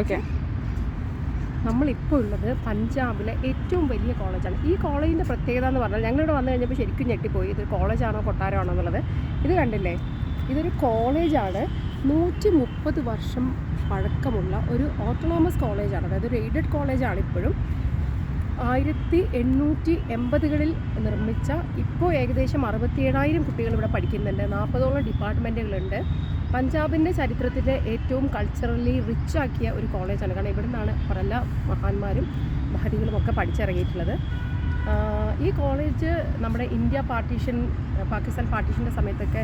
Okay നമ്മളിപ്പോൾ ഉള്ളത് പഞ്ചാബിലെ ഏറ്റവും വലിയ കോളേജാണ്. ഈ കോളേജിന്റെ പ്രത്യേകത എന്ന് പറഞ്ഞാൽ ഞങ്ങളിവിടെ വന്നു കഴിഞ്ഞപ്പോൾ ശരിക്കും ഞെട്ടിപ്പോയി. ഇത് കോളേജാണോ കൊട്ടാരമാണോ എന്നുള്ളത് ഇത് കണ്ടില്ലേ? ഇതൊരു കോളേജാണ്. നൂറ്റി മുപ്പത് വർഷം പഴക്കമുള്ള ഒരു ഓട്ടോണോമസ് കോളേജാണ്. അതായത് ഒരു എയ്ഡഡ് കോളേജാണ് ഇപ്പോഴും. ആയിരത്തി എണ്ണൂറ്റി എൺപതുകളിൽ നിർമ്മിച്ച ഇപ്പോൾ ഏകദേശം അറുപത്തിയേഴായിരം കുട്ടികൾ ഇവിടെ പഠിക്കുന്നുണ്ട്. നാൽപ്പതോളം ഡിപ്പാർട്ട്മെന്റുകളുണ്ട്. പഞ്ചാബിന്റെ ചരിത്രത്തിലെ ഏറ്റവും കൾച്ചറലി റിച്ച് ആക്കിയ ഒരു കോളേജാണ്. കാരണം ഇവിടെ നിന്നാണ് പല മഹാന്മാരും മഹതികളും ഒക്കെ പഠിച്ചിറങ്ങിയിട്ടുള്ളത്. ഈ കോളേജ് നമ്മുടെ ഇന്ത്യ പാർട്ടീഷൻ പാകിസ്ഥാൻ പാർട്ടീഷന്റെ സമയത്തൊക്കെ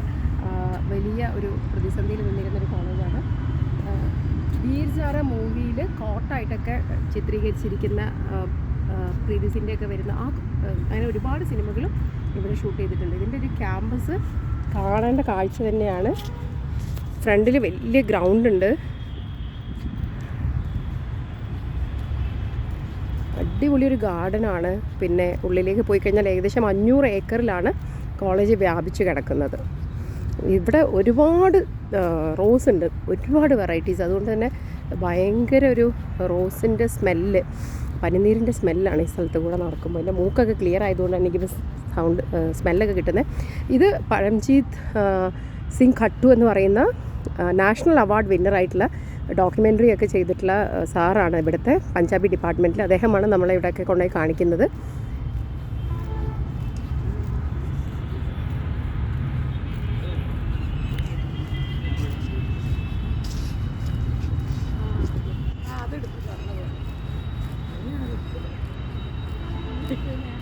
വലിയ ഒരു പ്രതിസന്ധിയിൽ നിന്നിരുന്ന ഒരു കോളേജാണ്. വീർജാറ മൂവിയിൽ കോട്ടായിട്ടൊക്കെ ചിത്രീകരിച്ചിരിക്കുന്ന പ്രീതിസിന്റെ ഒക്കെ വരുന്ന ആ അങ്ങനെ ഒരുപാട് സിനിമകളും ഇവിടെ ഷൂട്ട് ചെയ്തിട്ടുണ്ട്. ഇതിന്റെ ഒരു ക്യാമ്പസ് കാണേണ്ട കാഴ്ച തന്നെയാണ്. ഫ്രണ്ടിൽ വലിയ ഗ്രൗണ്ട് ഉണ്ട്. അടിപൊളി ഒരു ഗാർഡനാണ് പിന്നെ ഉള്ളിലേക്ക് പോയി കഴിഞ്ഞാൽ ഏകദേശം അഞ്ഞൂറ് ഏക്കറിലാണ് കോളേജ് വ്യാപിച്ച് കിടക്കുന്നത്. ഇവിടെ ഒരുപാട് റോസ് ഉണ്ട്. ഒരുപാട് വെറൈറ്റീസ് അതുകൊണ്ട് തന്നെ ഭയങ്കര ഒരു റോസിന്റെ സ്മെല്ല് പനിനീരിന്റെ സ്മെല്ലാണ് ഈ സ്ഥലത്ത് കൂടെ നടക്കുമ്പോൾ. എന്റെ മൂക്കൊക്കെ ക്ലിയർ ആയതുകൊണ്ടാണ് എനിക്ക് സൗണ്ട് സ്മെല്ലൊക്കെ കിട്ടുന്നത് ഇത് പഴംജീത് സിംഗ് ഖട്ടു എന്ന് പറയുന്ന നാഷണൽ അവാർഡ് വിന്നറായിട്ടുള്ള ഡോക്യുമെന്ററി ഒക്കെ ചെയ്തിട്ടുള്ള സാറാണ് ഇവിടുത്തെ പഞ്ചാബി ഡിപ്പാർട്ട്മെന്റിൽ അദ്ദേഹമാണ് നമ്മളെ ഇവിടെയൊക്കെ കൊണ്ടുപോയി കാണിക്കുന്നത്. Teşekkürler.